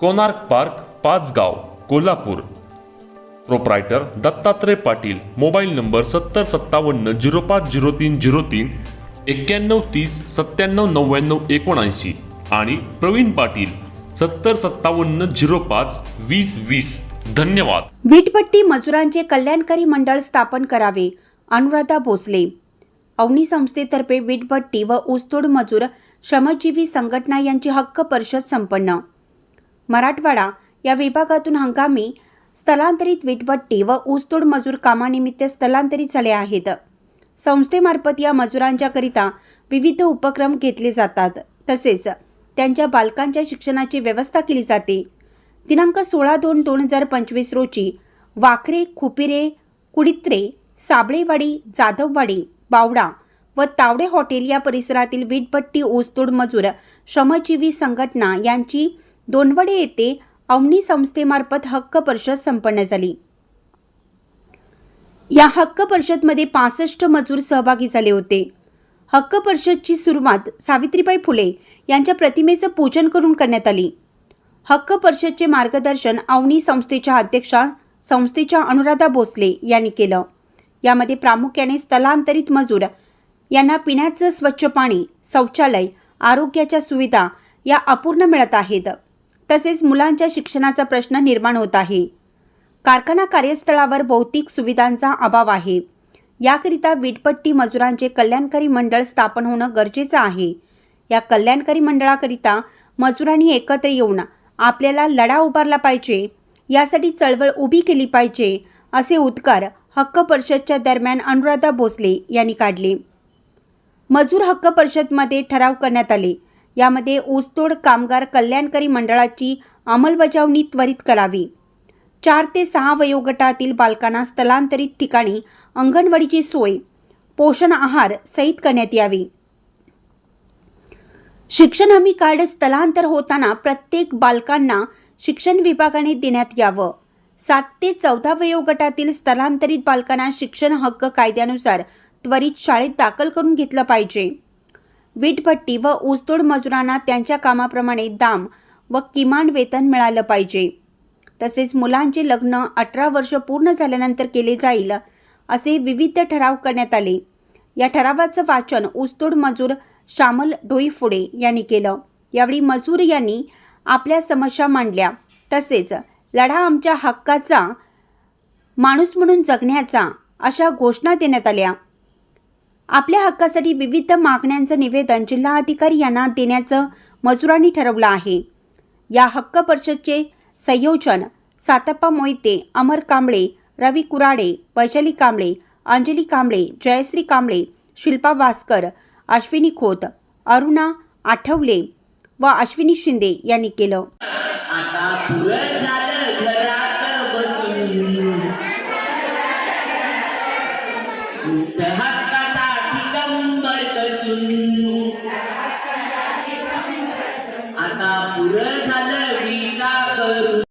Konark park Pachgaon Kolhapur. Proprietor Dattatray Patil mobile number सत्तर सत्तावन्न zero पाच zero तीन झिरो तीन एक्क्याण्णव तीस सत्त्याण्णव नव्याण्णव एकोणऐंशी आणि प्रवीण पाटील सत्तर सत्तावन्न झिरो पाच वीस वीस. धन्यवाद. वीटपट्टी मजुरांचे कल्याणकारी मंडळ स्थापन करावे. अनुराधा भोसले. अवनी संस्थेतर्फे वीटभट्टी व ऊसतोड मजूर श्रमजीवी संघटना यांची हक्क परिषद संपन्न. मराठवाडा या विभागातून हंगामी स्थलांतरित विटभट्टी व ऊसतोड मजूर कामानिमित्त स्थलांतरित झाले आहेत. संस्थेमार्फत या मजुरांच्याकरिता विविध उपक्रम घेतले जातात. तसेच त्यांच्या बालकांच्या शिक्षणाची व्यवस्था केली जाते. दिनांक सोळा दोन दोन हजार पंचवीस रोजी वाखरे खुपिरे कुडित्रे साबळेवाडी जाधववाडी बावडा व तावडे हॉटेल या परिसरातील वीटभट्टी ऊसतोड मजूर श्रमजीवी संघटना यांची दोनवडे येथे अवनी संस्थेमार्फत हक्क परिषद संपन्न झाली. या हक्क परिषदमध्ये पासष्ट मजूर सहभागी झाले होते. हक्क परिषदची सुरुवात सावित्रीबाई फुले यांच्या प्रतिमेचं पूजन करून करण्यात आली. हक्क परिषदचे मार्गदर्शन अवनी संस्थेच्या अध्यक्षा संस्थेच्या अनुराधा भोसले यांनी केलं. यामध्ये प्रामुख्याने स्थलांतरित मजूर यांना पिण्याचं स्वच्छ पाणी शौचालय आरोग्याच्या सुविधा या अपूर्ण मिळत आहेत. तसेच मुलांच्या शिक्षणाचा प्रश्न निर्माण होत आहे. कारखाना कार्यस्थळावर भौतिक सुविधांचा अभाव आहे. याकरिता वीटपट्टी मजुरांचे कल्याणकारी मंडळ स्थापन होणं गरजेचं आहे. या कल्याणकारी मंडळाकरिता मजुरांनी एकत्र येऊन आपल्याला लढा उभारला पाहिजे यासाठी चळवळ उभी केली पाहिजे असे उद्गार हक्क परिषदच्या दरम्यान अनुराधा भोसले यांनी काढले. मजूर हक्क परिषदमध्ये ठराव करण्यात आले. यामध्ये ऊसतोड कामगार कल्याणकारी मंडळाची अंमलबजावणी त्वरित करावी. चार ते सहा वयोगटातील बालकांना स्थलांतरित ठिकाणी अंगणवाडीची सोय पोषण आहार सहित करण्यात यावी. शिक्षण हमी कार्ड स्थलांतर होताना प्रत्येक बालकांना शिक्षण विभागाने देण्यात यावं. सात ते चौदा वयोगटातील स्थलांतरित बालकांना शिक्षण हक्क कायद्यानुसार त्वरित शाळेत दाखल करून घेतलं पाहिजे. वीटभट्टी व ऊसतोड मजुरांना त्यांच्या कामाप्रमाणे दाम व किमान वेतन मिळालं पाहिजे. तसेच मुलांचे लग्न अठरा वर्ष पूर्ण झाल्यानंतर केले जाईल असे विविध ठराव करण्यात आले. या ठरावाचं वाचन ऊसतोड मजूर श्यामल डोईफुडे यांनी केलं. यावेळी मजूर यांनी आपल्या समस्या मांडल्या. तसेच लढा आमच्या हक्काचा माणूस म्हणून जगण्याचा अशा घोषणा देण्यात आल्या. आपल्या हक्कासाठी विविध मागण्यांचं निवेदन जिल्हाधिकारी यांना देण्याचं मजुरांनी ठरवलं आहे. या हक्क परिषदचे संयोजन सातप्पा मोहिते अमर कांबळे रवी कुराडे वैशाली कांबळे अंजली कांबळे जयश्री कांबळे शिल्पा भास्कर अश्विनी खोत अरुणा आठवले व अश्विनी शिंदे यांनी केलं. आता आता पुरं झालं विका करून